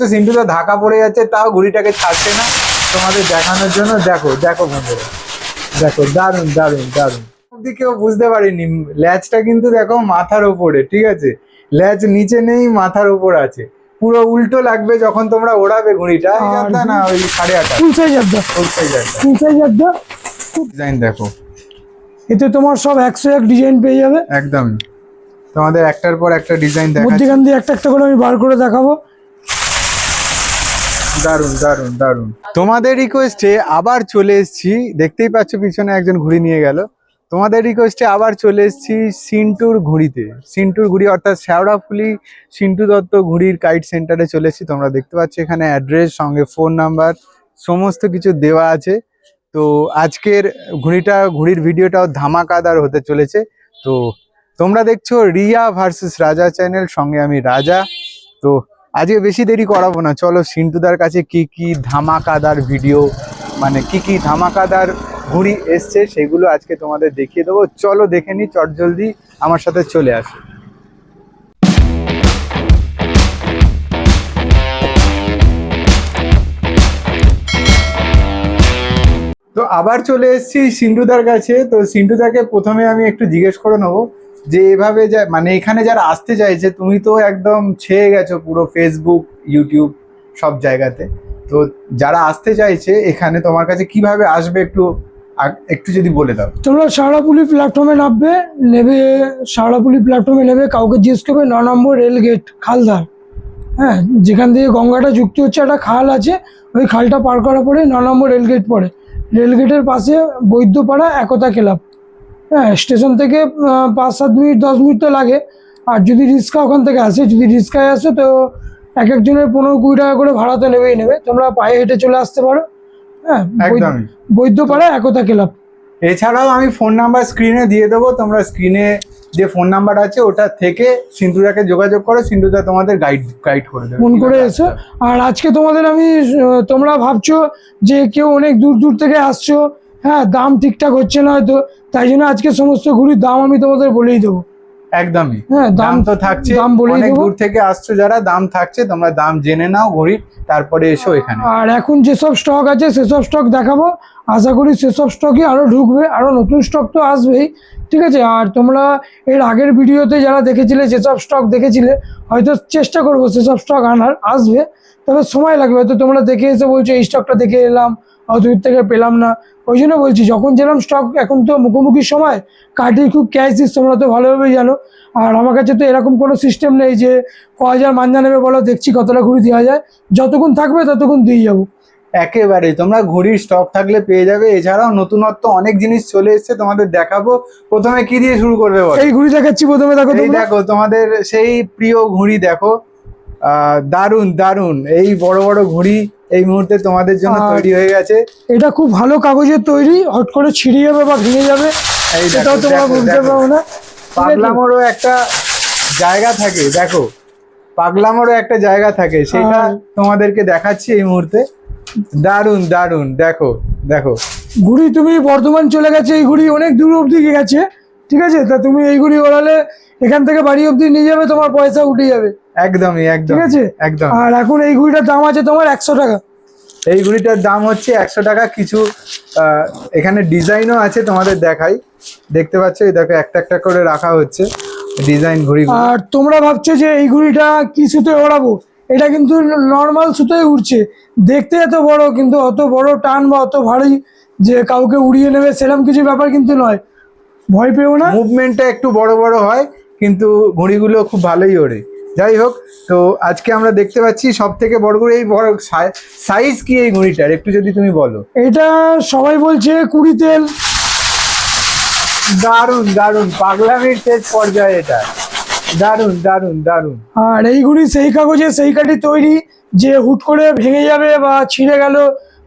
তো সিন্টুটা ধাক্কা পড়ে যাচ্ছে তাও ঘুড়িটাকে ছাড়ছে না। তোমাদের দেখানোর জন্য দেখো দেখো বন্ধুরা। দেখো দারুণ দারুণ দারুণ অব্দি কেউ বুঝতে পারিনি ল্যাচটা কিন্তু দেখো মাথার উপরে ঠিক আছে? ল্যাচ নিচে নেই মাথার উপর আছে। পুরো উল্টো লাগবে যখন তোমরা ওড়াবে ঘুড়িটা না ওই সাড়ে আটটা। ডিজাইন দেখো। এতে তোমার সব একশো এক ডিজাইন পেয়ে যাবে। একদমই তোমাদের একটার পর একটা ডিজাইন মধ্যেখান দিয়ে একটা একটা করে আমি বার করে দেখাবো। দারুণ দারুণ দারুণ তোমাদের রিকোয়েস্টে আবার চলে এসেছি। দেখতেই পাচ্ছ পিছনে একজন ঘুড়ি নিয়ে গেল। তোমাদের রিকোয়েস্টে আবার চলে এসেছি সিন্টুর ঘুড়িতে। সিন্টুর ঘুড়ি অর্থাৎ শ্যাওড়াফুলি সিন্টু দত্ত ঘুড়ির কাইট সেন্টারে চলে এসেছি। তোমরা দেখতে পাচ্ছ এখানে অ্যাড্রেস সঙ্গে ফোন নাম্বার সমস্ত কিছু দেওয়া আছে। তো আজকের ঘুড়িটা, ঘুড়ির ভিডিওটাও ধামাকাদার হতে চলেছে। তো তোমরা দেখছ রিয়া ভার্সেস রাজা চ্যানেল সঙ্গে আমি রাজা। তো আজকে বেশি দেরি করাবো না। চলো সিন্টুদার কাছে কি কি ধামাকাদার ভিডিও মানে কি কি ধামাকাদার ঘুড়ি এসছে সেগুলো আজকে তোমাদের দেখিয়ে দেবো। চলো দেখে নি, চট জলদি আমার সাথে চলে আসো। তো আবার চলে এসেছি সিন্টুদার কাছে। তো সিন্টুদাকে প্রথমে আমি একটু জিজ্ঞেস করে নেব যে এভাবে যা মানে এখানে যারা আসতে চাইছে, তুমি তো একদম ছেয়ে গেছো পুরো ফেসবুক ইউটিউব সব জায়গাতে। তো যারা আসতে চাইছে, এখানে তোমার কাছে কীভাবে আসবে একটু একটু যদি বলে দাও। তোমরা শাওড়াপুলি প্ল্যাটফর্মে নামবে, নেবে শাওড়াপুলি প্ল্যাটফর্মে নেবে, কাউকে জিজ্ঞেস করবে, ন নম্বর রেল গেট খালদার। হ্যাঁ যেখান থেকে গঙ্গাটা যুক্ত হচ্ছে, একটা খাল আছে, ওই খালটা পার করার পরে ন নম্বর রেল গেট পড়ে। রেল গেটের পাশে বৈদ্যপাড়া, একতা ক্লাব। স্টেশন থেকে পাঁচ সাত মিনিট দশ মিনিট তো লাগে। আর যদি রিক্সা ওখান থেকে আসে যদি রিক্সায় আসে তো এক একজনের পনেরো কুড়ি টাকা করে ভাড়া তো নেবেই নেবে। তোমরা পায়ে হেঁটে চলে আসতে পারো। হ্যাঁ একদমই। বৈদ্যপাড়া একতা ক্লাব। এছাড়াও আমি ফোন নাম্বার স্ক্রিনে দিয়ে দেবো। তোমরা স্ক্রিনে যে ফোন নাম্বার আছে ওটা থেকে সিন্ধুদাকে যোগাযোগ করো। সিন্ধুদা তোমাদের গাইড গাইড করে দেবে। ফোন করে এসো। আর আজকে তোমাদের আমি তোমরা ভাবছ যে কেউ অনেক দূর দূর থেকে আসছো। হ্যাঁ দাম ঠিকঠাক হচ্ছে না হয়তো তাই জন্য আজকে সমস্ত ঘুড়ির দাম আমি তোমাদের বলেই দেবো। একদমই। হ্যাঁ দাম তো থাকছে দাম অনেক দেবো। দূর থেকে আসছো যারা দাম থাকছে তোমরা দাম জেনে নাও ঘড়ির তারপরে এসো এখানে। আর এখন যেসব স্টক আছে সেসব স্টক দেখাবো। আশা করি সেসব স্টকই আরও ঢুকবে আরও নতুন স্টক তো আসবেই ঠিক আছে? আর তোমরা এর আগের ভিডিওতে যারা দেখেছিলে যেসব স্টক দেখেছিলে হয়তো চেষ্টা করব সেসব স্টক আনার আসবে। তবে সময় লাগবে হয়তো তোমরা দেখে এসে বলছো এই স্টকটা দেখে এলাম অত দূর থেকে পেলাম না। ওই জন্য বলছি যখন যেলাম স্টক এখন তো মুখোমুখি সময় কাটি খুব ক্যাশ দিস তোমরা তো ভালোভাবেই জানো। আর আমার কাছে তো এরকম কোনো সিস্টেম নেই যে ক হাজার মাঞ্জা নেবে বলো দেখছি কতটা ঘুরি দেওয়া যায়। যতক্ষণ থাকবে ততক্ষণ দিয়ে যাব। একেবারে তোমরা ঘড়ির স্টক থাকলে পেয়ে যাবে। এছাড়াও নতুনত্ব অনেক জিনিস চলে এসেছে তোমাদের দেখাবো। প্রথমে কি দিয়ে শুরু করবে বলো? এই ঘুড়ি দেখাচ্ছি প্রথমে দেখো দেখো তোমাদের সেই প্রিয় ঘুড়ি দেখো। আহ, দারুণ দারুণ এই বড় বড় ঘুড়ি এই মুহূর্তে তোমাদের জন্য তৈরি হয়ে গেছে। এটা খুব ভালো কাগজের তৈরি হট করে ছিঁড়ে যাবে বা ভেঙে যাবে সেটাও তোমরা বুঝতে। পারো না। পাগলামোরও একটা জায়গা থাকে দেখো। পাগলামোরও একটা জায়গা থাকে সেটা তোমাদেরকে দেখাচ্ছি এই মুহূর্তে। দারুণ দারুণ দেখো দেখো। ঘুড়ি তুমি বর্ধমান চলে গেছে এই ঘুড়ি অনেক দূর অবধি গেছে ঠিক আছে? তা তুমি এই ঘুড়ি ওড়ালে এখান থেকে বাড়ি অব্দি নিয়ে যাবে তোমার পয়সা উঠে যাবে। একদমই একদম ঠিক আছে? একদম। আর এখন এই ঘুড়িটার দাম আছে তোমার একশো টাকা। এই ঘুড়িটার দাম হচ্ছে একশো টাকা। কিছু এখানে ডিজাইনও আছে তোমাদের দেখাই। দেখতে পাচ্ছ এই দেখো একটা একটা করে রাখা হচ্ছে ডিজাইন ঘুড়ি আর তোমরা ভাবছ যে এই ঘুড়িটা কি সুতোয় ওড়াবো? এটা কিন্তু নর্মাল সুতোয় উঠছে দেখতে এত বড় কিন্তু অত বড় টান বা অত ভারী যে কাউকে উড়িয়ে নেবে সেরকম কিছু ব্যাপার কিন্তু নয়। ভয় পেও না। মুভমেন্টটা একটু বড় বড় হয় কিন্তু ঘুড়িগুলো খুব ভালোই ওড়ে। যাই হোক তো আজকে আমরা দেখতে পাচ্ছি সব থেকে বড় করে এই বড় সাইজ কি এই ঘুড়িটার একটু যদি তুমি বলো। এটা সবাই বলছে কুড়ি তেল। দারুণ দারুণ পাগলামির শেষ পর্যায়ে এটা। দারুণ দারুণ দারুণ আর এই ঘুড়ি সেই কাগজে সেই কাঠি তৈরি যে হুট করে ভেঙে যাবে বা ছিঁড়ে গেল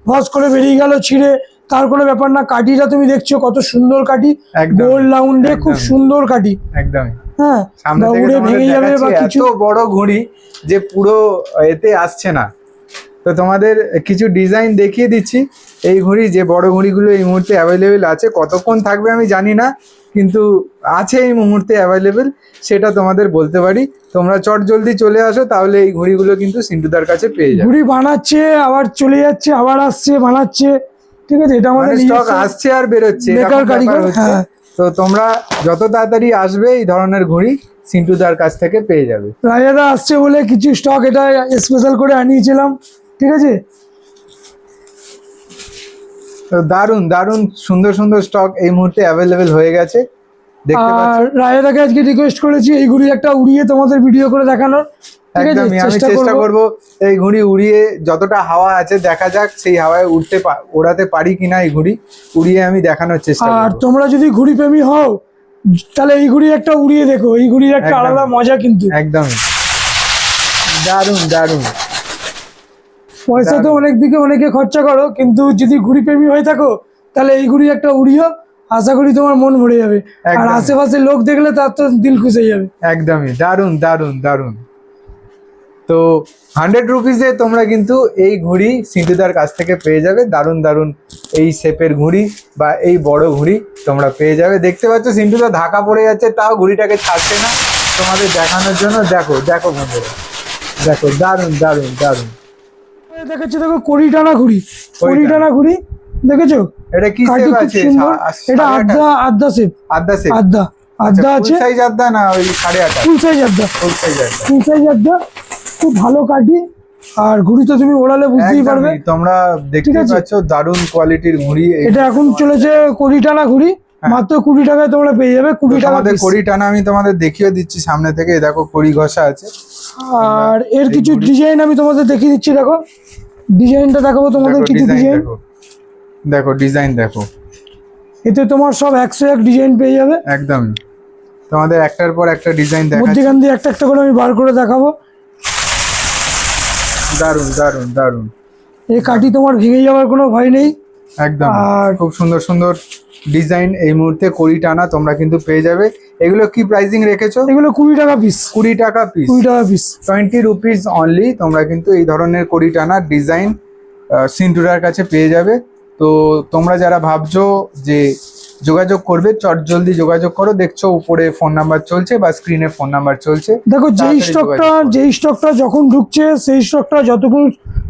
ভস করে বেরিয়ে গেল ছিঁড়ে তার কোনো ব্যাপার না। কাঠিটা তুমি দেখছ কত সুন্দর কাঠি। একদম গোল রাউন্ডে খুব সুন্দর কাঠি। একদমই। হ্যাঁ সামনে বা থেকে উড়ে তোমাদের ভেঙে যাবে বা দেখাচ্ছি, কিছু বড় ঘুড়ি যে পুরো এতে আসছে না। তো তোমাদের কিছু ডিজাইন দেখিয়ে দিচ্ছি। এই ঘুড়ি যে বড় ঘুড়িগুলো এই মুহূর্তে অ্যাভেলেবেল আছে কতক্ষণ থাকবে আমি জানি না কিন্তু আছে এই মুহূর্তে অ্যাভেলেবেল সেটা তোমাদের বলতে পারি। তোমরা চট জলদি চলে আসো তাহলে এই ঘড়িগুলো কিন্তু সিন্টুদার কাছে পেয়ে যাবে। ঘুড়ি বানাচ্ছে আবার চলে যাচ্ছে আবার আসছে বানাচ্ছে। ঠিক আছে এটা আমাদের মানে স্টক আসছে আর বেরোচ্ছে বেকার কারিগর, হ্যাঁ। তো তোমরা যত তাড়াতাড়ি আসবে এই ধরনের ঘড়ি সিন্টুদার কাছ থেকে পেয়ে যাবে। রাজাদা আসছে বলে কিছু স্টক এটা স্পেশাল করে আনিয়েছিলাম ঠিক আছে? তো দারুণ দারুণ সুন্দর সুন্দর স্টক এই মুহূর্তে অ্যাভেলেবেল হয়ে গেছে। আর রাজাদাকে আজকে রিকোয়েস্ট করেছি এই ঘুড়ি একটা উড়িয়ে তোমাদের ভিডিও করে দেখানোর। একদমই আমি চেষ্টা করব। এই ঘুড়ি উড়িয়ে যতটা হাওয়া আছে দেখা যাক সেই হাওয়ায় উঠতে পা- ওড়াতে পারি কিনা এই ঘুড়ি। উড়িয়ে আমি দেখানোর চেষ্টা আর তোমরা যদি ঘুড়ি প্রেমী হও তাহলে এই ঘুড়ি একটা উড়িয়ে দেখো। এই ঘুড়ির একটা আলাদা মজা কিন্তু। একদমই। দারুণ দারুণ পয়সা তো অনেক দিকে অনেকে খরচা করো কিন্তু যদি ঘুড়ি প্রেমী হয়ে থাকো তাহলে এই ঘুড়ি একটা উড়িও। আশা করি তোমার মন ভরে যাবে। আর আশেপাশে লোক দেখলে তার তো দিল খুশি হয়ে যাবে। একদমই। দারুণ দারুণ দারুণ তো হান্ড্রেড রুপিসে তোমরা কিন্তু এই ঘুড়ি সিন্টুদার কাছ থেকে পেয়ে যাবে। দারুণ দারুণ এই শেপের ঘুড়ি বা এই বড় ঘুড়ি তোমরা পেয়ে যাবে। দেখতে পাচ্ছ সিন্টুদা ঢাকা পড়ে যাচ্ছে তাও ঘুড়িটাকে ছাড়ছে না। তোমাদের দেখানোর জন্য দেখো দেখো বন্ধুরা। দেখো দারুণ দারুণ দারুণ এই দেখাচ্ছে দেখো কড়ি টানা ঘুড়ি কড়ি টানা ঘুড়ি দেখেছ? এটা কি শেপ আছে? এটা আড্ডা আড্ডা শেপ আড্ডা শেপ আড্ডা আড্ডা আছে। সাইজ আড্ডা না ওই সাড়ে আটা ফুল সাইজ আড্ডা। ফুল সাইজ আড্ডা। ফুল সাইজ আড্ডা। খুব ভালো কাটি আর ঘুড়ি তো তুমি ওড়ালে বুঝতেই পারবে। তোমরা দেখতে পাচ্ছ দারুণ কোয়ালিটির ঘুড়ি। এটা এখন চলেছে কুড়ি টানা ঘুড়ি মাত্র কুড়ি টাকায় তোমরা পেয়ে যাবে কুড়ি টাকা। কড়ি টানা আমি তোমাদের দেখিয়ে দিচ্ছি সামনে থেকে দেখো কড়ি ঘষা আছে। আর এর কিছু ডিজাইন আমি তোমাদের দেখিয়ে দিচ্ছি দেখো। ডিজাইনটা দেখাবো তোমাদের দেখো কিছু ডিজাইন দেখো। দেখো ডিজাইন দেখো। এতে তোমার সব একশো এক ডিজাইন পেয়ে যাবে। একদমই তোমাদের একটার পর একটা ডিজাইন দেখাচ্ছি। মধ্যেখান দিয়ে একটা একটা করে আমি বার করে দেখাবো। দারুণ দারুণ দারুণ এই কাটি তোমার ভেঙে যাওয়ার কোনো ভয় নেই? একদম। আর- খুব সুন্দর সুন্দর ডিজাইন এই মুহূর্তে কুড়ি টানা তোমরা কিন্তু পেয়ে যাবে। এগুলো কি প্রাইসিং রেখেছো? এগুলো কুড়ি টাকা পিস কুড়ি টাকা পিস কুড়ি টাকা পিস টোয়েন্টি রুপিস অনলি তোমরা কিন্তু এই ধরনের কুড়ি টানা ডিজাইন সিন্টুরার কাছে পেয়ে যাবে। তো তোমরা যারা ভাবছ যে যোগাযোগ করবে চট জলদি যোগাযোগ করো দেখছ উপরে ফোন নাম্বার চলছে বা স্ক্রিনে ফোন নাম্বার চলছে দেখো যেই স্টকটা যেই স্টকটা যখন ঢুকছে সেই স্টকটা যতক্ষণ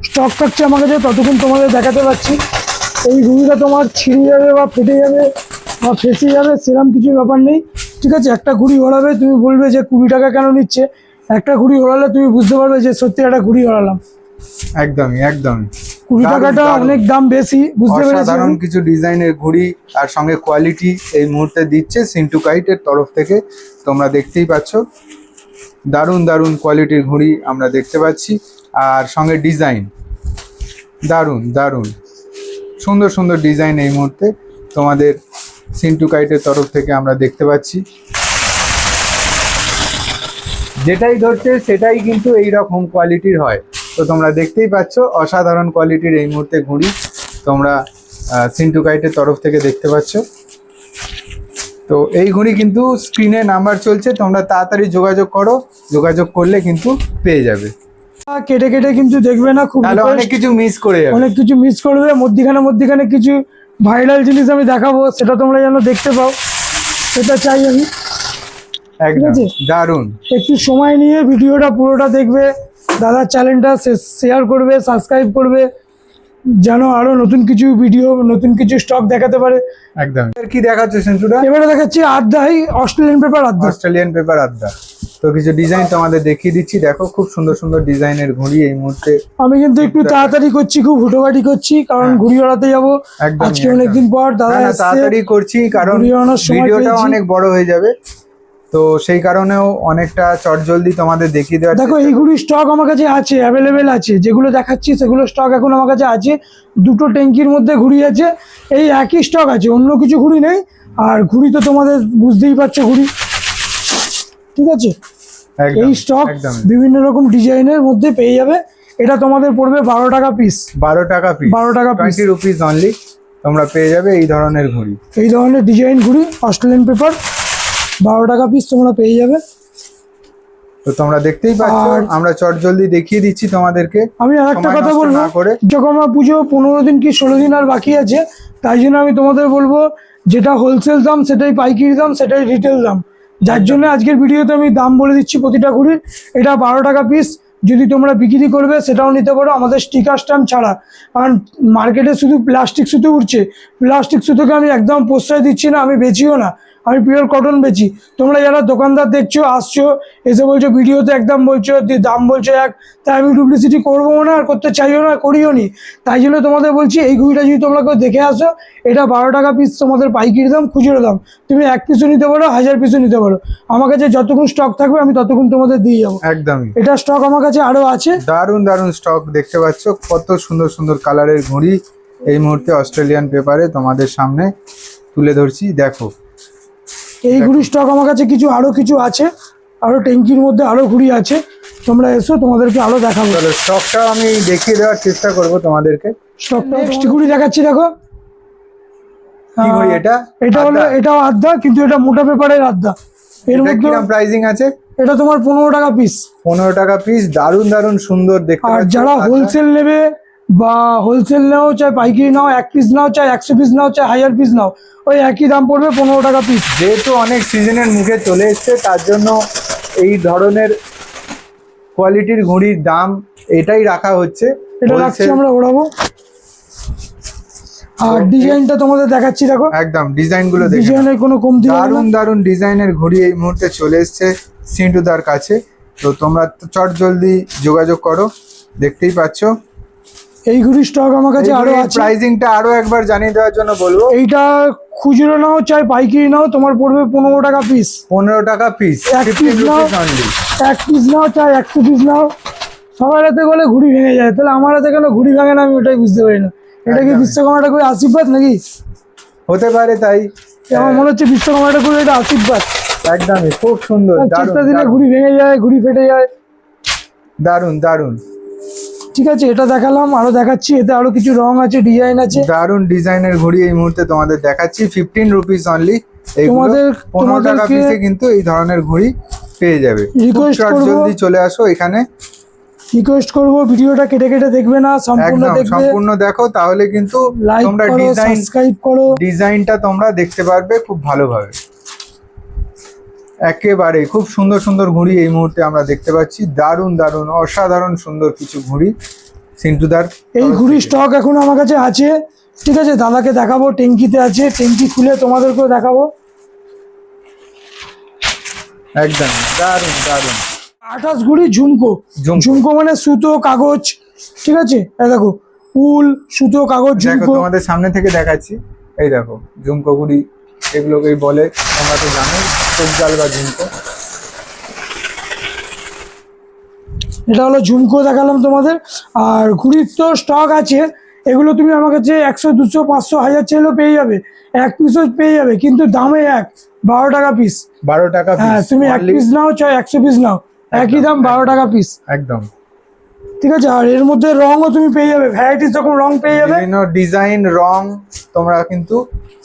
স্টক থাকছে আমার কাছে ততক্ষণ তোমাদের দেখাতে পারছি এই ঘুড়িটা তোমার ছিঁড়ে যাবে বা ফেটে যাবে বা ফেসে যাবে সেরকম কিছু ব্যাপার নেই। ঠিক আছে একটা ঘুড়ি ওড়াবে তুমি বলবে যে কুড়ি টাকা কেন নিচ্ছে? একটা ঘুড়ি ওড়ালে তুমি বুঝতে পারবে যে সত্যি একটা ঘুড়ি ওড়ালাম। একদমই একদমই। কুড়ি টাকাটা। অনেক দাম বেশি বুঝতে পেরেছি অসাধারণ কিছু ডিজাইনের ঘুড়ি আর সঙ্গে কোয়ালিটি এই মুহূর্তে দিচ্ছে সিন্টু কাইটের তরফ থেকে। তোমরা দেখতেই পাচ্ছ। দারুণ দারুণ কোয়ালিটির ঘুড়ি আমরা দেখতে পাচ্ছি। আর সঙ্গে ডিজাইন দারুণ দারুণ। সুন্দর সুন্দর ডিজাইন এই মুহূর্তে তোমাদের সিন্টু কাইটের তরফ থেকে আমরা দেখতে পাচ্ছি। যেটাই ধরছে সেটাই কিন্তু এই রকম কোয়ালিটির হয়। তো তোমরা দেখতেই পাচ্ছ অসাধারণ কোয়ালিটির এই মুহূর্তে ঘুড়ি তোমরা সিন্টু কাইটের তরফ থেকে দেখতে পাচ্ছ। তো এই ঘুড়ি কিন্তু স্ক্রিনে নাম্বার চলছে তোমরা তাড়াতাড়ি যোগাযোগ করো যোগাযোগ করলে কিন্তু পেয়ে যাবে। কেটে কেটে কিন্তু দেখবে না খুব অনেক কিছু মিস করে অনেক কিছু মিস করবে মধ্যিখানে মধ্যিখানে কিছু ভাইরাল জিনিস আমি দেখাবো সেটা তোমরা যেন দেখতে পাও। সেটা চাই আমি। একদম? দারুণ। একটু সময় নিয়ে ভিডিওটা পুরোটা দেখবে। দাদার চ্যানেলটা শেয়ার করবে সাবস্ক্রাইব করবে যেন আরও নতুন কিছু ভিডিও নতুন কিছু স্টক দেখাতে পারে। একদম। কি দেখাচ্ছে সেন্টুটা এবারে দেখাচ্ছি আড্ডাই অস্ট্রেলিয়ান পেপার আড্ডা। অস্ট্রেলিয়ান পেপার আড্ডা। তো কিছু ডিজাইন তোমাদের দেখিয়ে দিচ্ছি। দেখো খুব সুন্দর সুন্দর ডিজাইনের ঘুড়ি এই মুহূর্তে। আমি কিন্তু একটু তাড়াতাড়ি করছি খুব হুটোবাটি করছি কারণ হ্যাঁ। ঘুড়ি ওড়াতে যাব আজকে অনেকদিন পর দাদা তাড়াতাড়ি করছি কারণ পেয়েছি। অনেক বড় হয়ে যাবে। তো সেই কারণেও অনেকটা চট জলদি তোমাদের দেখিয়ে দেওয়া দেখো এইগুলি স্টক আমার কাছে আছে অ্যাভেলেবেল আছে। যেগুলো দেখাচ্ছি সেগুলো স্টক এখন আমার কাছে আছে। দুটো ট্যাঙ্কির মধ্যে ঘুড়ি আছে। এই একই স্টক আছে অন্য কিছু ঘুড়ি নেই। আর ঘুড়ি তো তোমাদের বুঝতেই পারছ ঘুড়ি। ঠিক আছে? এই স্টক বিভিন্ন রকম ডিজাইনের মধ্যে পেয়ে যাবে। এটা তোমাদের পড়বে বারো টাকা পিস বারো টাকা পিস বারো টাকা পিস রুপিস অনলি তোমরা পেয়ে যাবে এই ধরনের ঘড়ি। এই ধরনের ডিজাইন ঘুড়ি অস্ট্রেলিয়ান পেপার বারো টাকা পিস তোমরা পেয়ে যাবে। তো তোমরা দেখতেই পাচ্ছ আমরা চট জলদি দেখিয়ে দিচ্ছি তোমাদেরকে। আমি আর একটা কথা বলব বিশ্বকর্মা পুজো পনেরো দিন কি ষোলো দিন আর বাকি আছে তাই জন্য আমি তোমাদের বলব যেটা হোলসেল দাম সেটাই পাইকারি দাম সেটাই রিটেল দাম। যার জন্য আজকের ভিডিওতে আমি দাম বলে দিচ্ছি প্রতিটা ঘুড়ির। এটা বারো টাকা পিস যদি তোমরা বিক্রি করবে সেটাও নিতে পারো। আমাদের স্টিকার স্ট্যাম্প ছাড়া। কারণ মার্কেটে শুধু প্লাস্টিক সুতো উঠছে। প্লাস্টিক সুতোকে আমি একদম প্রশ্রয় দিচ্ছি না আমি বেচিও না। আমি পিওর কটন বেচি। তোমরা যারা দোকানদার দেখছ আসছো এসে বলছো ভিডিওতে একদম বলছো দাম বলছো এক তাই আমি ডুপ্লিসিটি করব না আর করতে চাইও না করিও নি। তাই জন্য তোমাদের বলছি এই ঘুড়িটা যদি তোমরা কেউ দেখে আসো এটা বারো টাকা পিস তোমাদের পাইকারি দাম খুচরো দাম। তুমি এক পিসও নিতে পারো হাজার পিসও নিতে পারো। আমার কাছে যতক্ষণ স্টক থাকবে আমি ততক্ষণ তোমাদের দিয়ে যাব। একদমই। এটা স্টক আমার কাছে আরও আছে। দারুণ দারুণ স্টক দেখতে পাচ্ছ কত সুন্দর সুন্দর কালারের ঘড়ি। এই মুহূর্তে অস্ট্রেলিয়ান পেপারে তোমাদের সামনে তুলে ধরছি। দেখো এই ঘুড়ি স্টক আমার কাছে কিছু আরও কিছু আছে আরও ট্যাঙ্কির মধ্যে আরও ঘুড়ি আছে। তোমরা এসো তোমাদেরকে আরও দেখাবো। স্টকটা আমি দেখিয়ে দেওয়ার চেষ্টা করব তোমাদেরকে। স্টকটা নেক্সট ঘুড়ি দেখাচ্ছি দেখো। এটা? এটা হলো এটাও আড্ডা কিন্তু এটা মোটা পেপারের আড্ডা। এর মধ্যে প্রাইসিং আছে? এটা তোমার পনেরো টাকা পিস পনেরো টাকা পিস দারুণ দারুণ সুন্দর দেখতে আর যারা হোলসেল নেবে বা হোলসেল নাও চাই পাইকারি নাও এক পিস নাও চাই একশো পিস নাও চাই হাজার পিস নাও ওই একই দাম পড়বে পনেরো টাকা পিস যেহেতু অনেক সিজনের মুখে চলে এসছে তার জন্য এই ধরনের কোয়ালিটির ঘড়ির দাম এটাই রাখা হচ্ছে। এটা রাখছি আমরা ওড়াবো। আর ডিজাইনটা তোমাদের দেখাচ্ছি দেখো। একদম ডিজাইনগুলো দেখে ডিজাইনের কোনো কমতি দারুণ না। দারুণ দারুণ ডিজাইনের ঘড়ি এই মুহূর্তে চলে এসছে সিন্টুদার কাছে। তো তোমরা চট জলদি যোগাযোগ করো দেখতেই পাচ্ছ। এই ঘুড়ি স্টক আমার কাছে আরও আছে। প্রাইজিংটা আরও একবার জানিয়ে দেওয়ার জন্য বলব। এইটা খুচরো নাও চাই পাইকারি নাও তোমার পড়বে পনেরো টাকা পিস পনেরো টাকা পিস এক piece নাও। এক পিস নাও চাই একশো পিস নাও। সবার হাতে গেলে ঘুড়ি ভেঙে যায়। তাহলে আমার হাতে কেন ঘুড়ি ভাঙে না আমি ওটাই বুঝতে পারি না। এটা কি। বিশ্বকর্মা ঠাকুরের আশীর্বাদ নাকি? হতে পারে তাই। আমার মনে হচ্ছে বিশ্বকর্মা ঠাকুরের এটা আশীর্বাদ। একদমই খুব সুন্দর চেষ্টা দিলে ঘুড়ি ভেঙে যায় ঘুড়ি ফেটে যায়। দারুণ দারুণ। ঠিক আছে এটা দেখালাম আরও দেখাচ্ছি এতে আরও কিছু রং আছে ডিজাইন আছে। দারুণ ডিজাইনের ঘড়ি এই মুহূর্তে তোমাদের দেখাচ্ছি ফিফটিন রুপিস অনলি তোমাদের- পনেরো টাকা পিসে কিন্তু এই ধরনের ঘড়ি পেয়ে যাবে। Request জলদি চলে আসো এখানে। রিকোয়েস্ট করব ভিডিওটা কেটে কেটে দেখবে না সম্পূর্ণ দেখবে। সম্পূর্ণ দেখো তাহলে কিন্তু তোমরা ডিজাইন সাবস্ক্রাইব করো। ডিজাইনটা তোমরা দেখতে পারবে খুব ভালোভাবে। একেবারে খুব সুন্দর সুন্দর ঘুড়ি এই মুহূর্তে আমরা দেখতে পাচ্ছি। দারুণ দারুণ অসাধারণ সুন্দর কিছু ঘুড়ি। সিন্টুদার এই ঘুড়ি স্টক এখন আমার কাছে আছে। ঠিক আছে দাদাকে দেখাবো ট্যাঙ্কিতে আছে ট্যাঙ্কি খুলে তোমাদেরকেও দেখাবো। একদম দারুণ দারুণ। আঠাশ ঘুড়ি ঝুমকো। ঝুমকো। মানে সুতো কাগজ ঠিক আছে? দেখো উল সুতো কাগজ ঝুমকো। তোমাদের সামনে থেকে দেখাচ্ছি। এই দেখো ঝুমকো ঘুড়ি এগুলোকেই বলে তোমরা তো জানো জাল বা ঝুমকো। এটা হলো ঝুমকো দেখালাম তোমাদের। আর ঘুরির তো স্টক আছে। এগুলো তুমি আমার কাছে একশো দুশো পাঁচশো হাজার চাইলেও পেয়ে যাবে। এক পিসও পেয়ে যাবে কিন্তু দামে এক বারো টাকা পিস বারো টাকা হ্যাঁ তুমি এক পিস নাও চাই একশো পিস নাও। একই দাম বারো টাকা পিস একদম। ঠিক আছে? আর এর মধ্যে রঙও তুমি পেয়ে যাবে। ভ্যারাইটিস রকম রং পেয়ে যাবে বিভিন্ন ডিজাইন রং তোমরা কিন্তু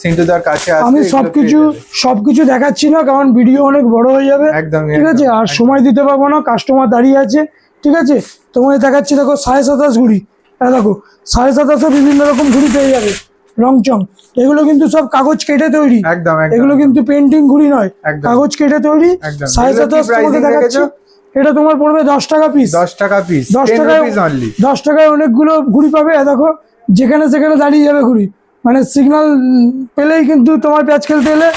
সিন্টুদার কাছে আমি সবকিছু সবকিছু দেখাচ্ছি না কারণ ভিডিও অনেক বড় হয়ে যাবে। একদমই ঠিক আছে? আর সময় দিতে পারব না কাস্টমার দাঁড়িয়ে আছে। ঠিক আছে? তোমায় দেখাচ্ছি দেখো সাড়ে সাতাশ ঘুড়ি। হ্যাঁ দেখো সাড়ে সাতাশে বিভিন্ন রকম ঘুড়ি পেয়ে যাবে রং চং এগুলো কিন্তু সব কাগজ কেটে তৈরি। একদম একদম। এগুলো কিন্তু পেন্টিং ঘুড়ি নয় কাগজ কেটে তৈরি। একদম। সাড়ে সাতাশ তোমাকে দেখাচ্ছি? এটা তোমার পড়বে দশ টাকা পিস দশ টাকা পিস দশ টাকায় দশ টাকায় অনেকগুলো ঘুড়ি পাবে দেখো যেখানে সেখানে দাঁড়িয়ে যাবে ঘুড়ি। মানে সিগনাল পেলেই কিন্তু তোমার প্যাচ খেলতে এলে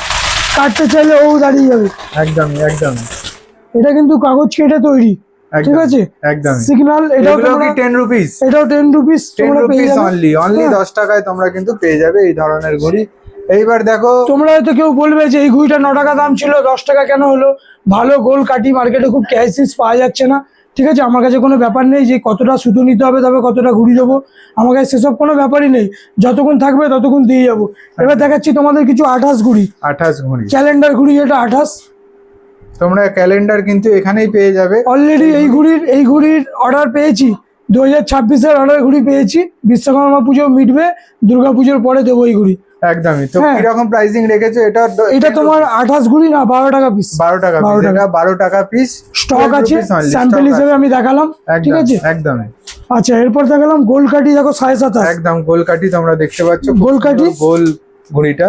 কাটতে চাইলে ও দাঁড়িয়ে যাবে। একদমই একদমই এটা কিন্তু কাগজ কেটে তৈরি ঠিক একদম, আছে? একদমই সিগন্যাল এটাও কি টেন রুপিস এটাও টেন রুপিস টেন তোমরা পেয়ে রুপিস যাবে। অনলি অনলি হ্যাঁ। দশ টাকায় তোমরা কিন্তু পেয়ে যাবে এই ধরনের ঘড়ি। এইবার দেখো তোমরা হয়তো কেউ বলবে যে এই ঘুড়িটা ন টাকা দাম ছিল দশ টাকা কেন হলো? ভালো গোল কাটি মার্কেটে খুব ক্যাশিস পাওয়া যাচ্ছে না। ঠিক আছে? আমার কাছে কোনো ব্যাপার নেই যে কতটা সুতো নিতে হবে তবে কতটা ঘুরি দেবো। আমার কাছে সেসব কোনো ব্যাপারই নেই। যতক্ষণ থাকবে ততক্ষণ দিয়ে যাব। এবার দেখাচ্ছি তোমাদের কিছু আঠাশ ঘুড়ি। আঠাশ ঘড়ি। ক্যালেন্ডার ঘুড়ি যেটা আঠাশ। তোমরা ক্যালেন্ডার কিন্তু এখানেই পেয়ে যাবে। অলরেডি এই ঘুড়ির এই ঘুড়ির অর্ডার পেয়েছি। দু হাজার ছাব্বিশের অর্ডার ঘুড়ি পেয়েছি। বিশ্বকর্মা পুজো মিটবে দুর্গা পুজোর পরে দেবো এই ঘুড়ি। একদমই। তো হ্যাঁ। কীরকম প্রাইসিং রেখেছো? এটা এটা তোমার আঠাশ ঘুড়ি না বারো টাকা পিস বারো টাকা বারো পিস। এটা বারো টাকা পিস স্টক আছে স্যাম্পল হিসেবে আমি দেখালাম ঠিক আছে? একদমই। আচ্ছা এরপর দেখালাম গোল কাটি দেখো সাড়ে সাতাশ। একদম গোল কাঠি তোমরা দেখতে পাচ্ছ। গোল? সুন্দর গোল ঘড়িটা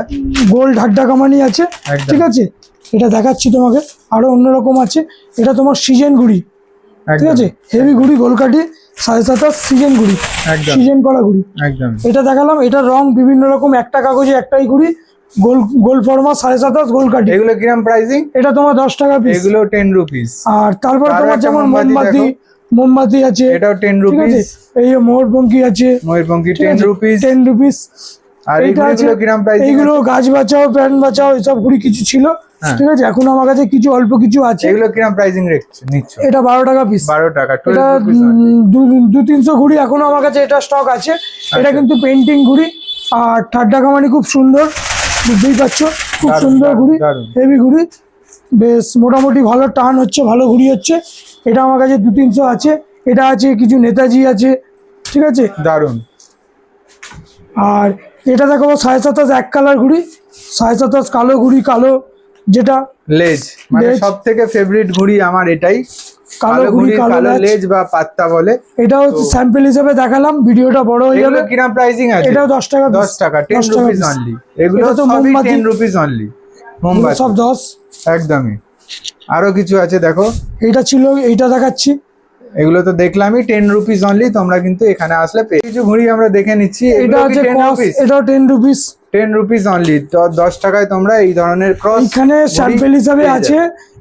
গোল ঢাড্ডা কামানি আছে। ঠিক আছে? এটা দেখাচ্ছি তোমাকে আরও অন্যরকম আছে। এটা তোমার সিজন ঘুড়ি ঠিক আছে? হেভি ঘুড়ি গোলকাঠি। সাড়ে সাতাশ সিজন ঘুড়ি সিজন করা একদম। এটা দেখালাম এটা রং বিভিন্ন রকম একটা কাগজে একটাই ঘুড়ি গোল গোল ফর্মা সাড়ে সাতাশ এগুলো কিরম প্রাইসিং এটা তোমার দশ টাকা পিস এগুলো টেন রুপিস আর তারপর তোমার যেমন মোমবাতি মোমবাতি আছে এটাও টেন রুপিস এই আছে ময়ূরপঙ্খী টেন রুপিস টেন রুপিস আর ঘুড়িগুলো কিরম গাছ বাঁচাও প্যান বাঁচাও এসব ঘুড়ি কিছু ছিল। ঠিক আছে এখন আমার কাছে কিছু অল্প কিছু আছে। এগুলো কিরম প্রাইসিং নিচ্ছ? এটা বারো টাকা পিস বারো টাকা এটা দু- তিনশো ঘুড়ি এখনও আমার কাছে এটা স্টক আছে। আচ্ছা। এটা কিন্তু পেন্টিং ঘুড়ি। আর ঠাড্ডা কামানি খুব সুন্দর বুঝতেই পারছ? খুব সুন্দর ঘুড়ি হেভি ঘুড়ি। বেশ মোটামুটি ভালো টান হচ্ছে ভালো ঘুড়ি হচ্ছে। এটা আমার কাছে দু তিনশো আছে। এটা আছে কিছু নেতাজি আছে। ঠিক আছে? দারুণ আর এটা দেখো সাড়ে সাতাশ এক কালার ঘুড়ি। সাড়ে সাতাশ কালো ঘুড়ি কালো। যেটা লেজ মানে সব থেকে ফেভারিট ঘুড়ি আমার এটাই। কালো ঘুড়ি কালো লেজ বা পাত্তা বলে। এটা হচ্ছে স্যাম্পল হিসেবে দেখালাম ভিডিওটা বড় হয়ে যাবে। কিরম প্রাইসিং আছে। এটাও দশ টাকা piece। দশ টাকা টেন 10 টাকা রুপিস অনলি এগুলো তো মোমবাতি। টেন রুপিস অনলি মোমবাতি। সব দশ। একদমই। আরও কিছু আছে দেখো। এটা ছিল এইটা দেখাচ্ছি। এগুলো তো দেখলামই টেন রুপিস অনলি তোমরা কিন্তু এখানে আসলে পেয়ে কিছু ঘুড়ি আমরা দেখে নিচ্ছি এটা হচ্ছে এটাও ten rupees ten rupees only তো দশ টাকায় তোমরা এই ধরনের ক্রস এখানে স্যাম্পেল হিসাবে আছে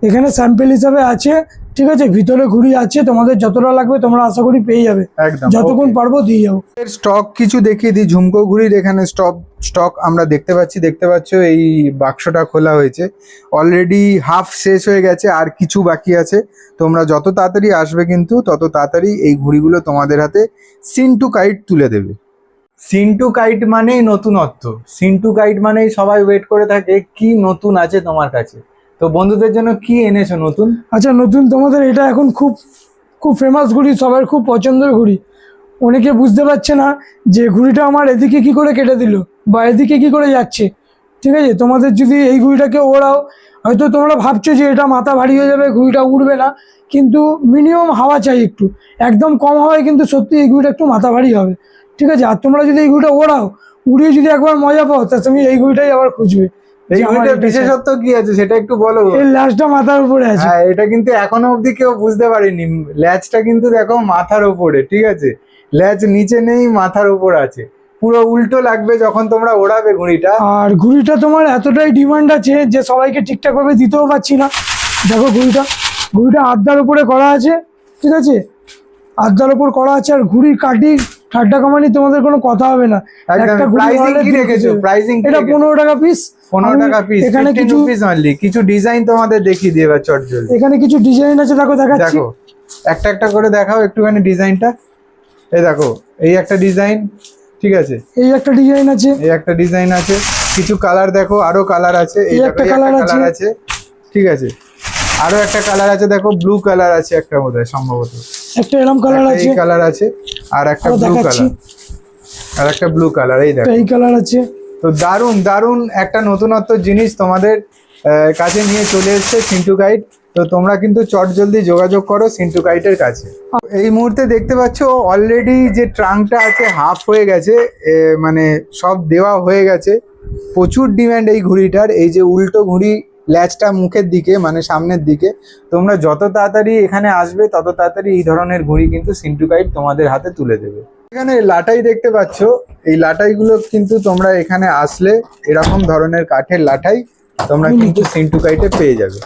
এখানে স্যাম্পেল হিসাবে আছে ঠিক আছে? ভিতরে ঘুড়ি আছে তোমাদের যতটা লাগবে তোমরা আশা করি পেয়ে যাবে। যতক্ষণ পারব দিয়ে যাব। স্টক কিছু দেখিয়ে দিই ঝুমকো ঘুড়ির এখানে স্টক স্টক আমরা দেখতে পাচ্ছি দেখতে পাচ্ছ এই বাক্সটা খোলা হয়েছে। অলরেডি হাফ শেষ হয়ে গেছে আর কিছু বাকি আছে। তোমরা যত তাড়াতাড়ি আসবে কিন্তু তত তাড়াতাড়ি এই ঘুড়িগুলো তোমাদের হাতে সিন্টু কাইট তুলে দেবে। সিন্টু কাইট মানেই নতুনত্ব সিন্টু কাইট মানেই সবাই ওয়েট করে থাকে, কি নতুন আছে তোমার কাছে? তো বন্ধুদের জন্য কি এনেছো নতুন? আচ্ছা নতুন তোমাদের এটা এখন খুব খুব ফেমাস ঘুড়ি, সবার খুব পছন্দের ঘুড়ি। অনেকে বুঝতে পারছে না যে ঘুড়িটা আমার এদিকে কি করে কেটে দিল বা এদিকে কি করে যাচ্ছে। ঠিক আছে, তোমাদের যদি এই ঘুড়িটাকে ওড়াও, হয়তো তোমরা ভাবছ যে এটা মাথা ভারী হয়ে যাবে, ঘুড়িটা উড়বে না, কিন্তু মিনিমাম হাওয়া চাই একটু। একদম কম হাওয়ায় কিন্তু সত্যি এই ঘুড়িটা একটু মাথা ভারী হবে। ঠিক আছে আর তোমরা যদি এই ঘুড়িটা ওড়াও উড়িয়ে যদি একবার মজা পাও তা তুমি এই ঘুড়িটাই আবার খুঁজবে। এই ঘুড়িটার বিশেষত্ব কি আছে সেটা একটু বলো। এর মাথার উপরে আছে। হ্যাঁ এটা কিন্তু এখনও অবধি কেউ বুঝতে পারেনি। ল্যাচটা কিন্তু দেখো মাথার ওপরে ঠিক আছে? ল্যাচ নিচে নেই মাথার ওপর আছে। পুরো উল্টো লাগবে যখন তোমরা ওড়াবে ঘুড়িটা আর ঘুড়িটা তোমার এতটাই ডিমান্ড আছে যে সবাইকে ঠিকঠাক ভাবে দিতেও পারছি না। দেখো ঘুড়িটা ঘুড়িটা আড্ডার উপরে করা আছে ঠিক আছে? আড্ডার উপর করা আছে আর ঘুড়ি কাটি ঠাড্ডা কামানি তোমাদের কোনো কথা হবে না। একটা প্রাইসিং কি রেখেছো। প্রাইসিং এটা পনেরো টাকা পিস পনেরো টাকা পিস এখানে কিছু অনলি কিছু ডিজাইন তোমাদের দেখিয়ে দিয়ে এখানে কিছু ডিজাইন আছে দেখো দেখাচ্ছি। দেখো একটা একটা করে দেখাও একটুখানি ডিজাইনটা এই দেখো এই একটা ডিজাইন ঠিক আছে? এই একটা ডিজাইন আছে। এই একটা ডিজাইন আছে। কিছু কালার দেখো আরও কালার আছে। এই একটা কালার আছে। আছে। ঠিক আছে? আরও একটা কালার আছে দেখো ব্লু কালার আছে একটা বোধহয় সম্ভবত। একটা এরম কালার আছে এই কালার আছে আর একটা ব্লু কালার আর একটা ব্লু কালার এই দেখো। এই কালার আছে। তো দারুণ দারুণ একটা নতুনত্ব জিনিস তোমাদের কাছে নিয়ে চলে এসেছে সিন্টু গাইড তো তোমরা কিন্তু চট জলদি যোগাযোগ করো সিন্টু গাইডের কাছে। এই মুহূর্তে দেখতে পাচ্ছ অলরেডি যে ট্রাঙ্কটা আছে হাফ হয়ে গেছে মানে সব দেওয়া হয়ে গেছে। প্রচুর ডিম্যান্ড এই ঘুড়িটার এই যে উল্টো ঘুড়ি ল্যাচটা মুখের দিকে মানে সামনের দিকে। তোমরা যত তাড়াতাড়ি এখানে আসবে, তত তাড়াতাড়ি এই ধরনের ঘড়ি কিন্তু সিন্টু গাইড তোমাদের হাতে তুলে দেবে। এখানে লাটাই দেখতে পাচ্ছ। এই লাটাইগুলো কিন্তু তোমরা এখানে আসলে এরকম ধরনের কাঠের লাটাই তোমরা কিন্তু সিন্টু কাইটে পেয়ে যাবে।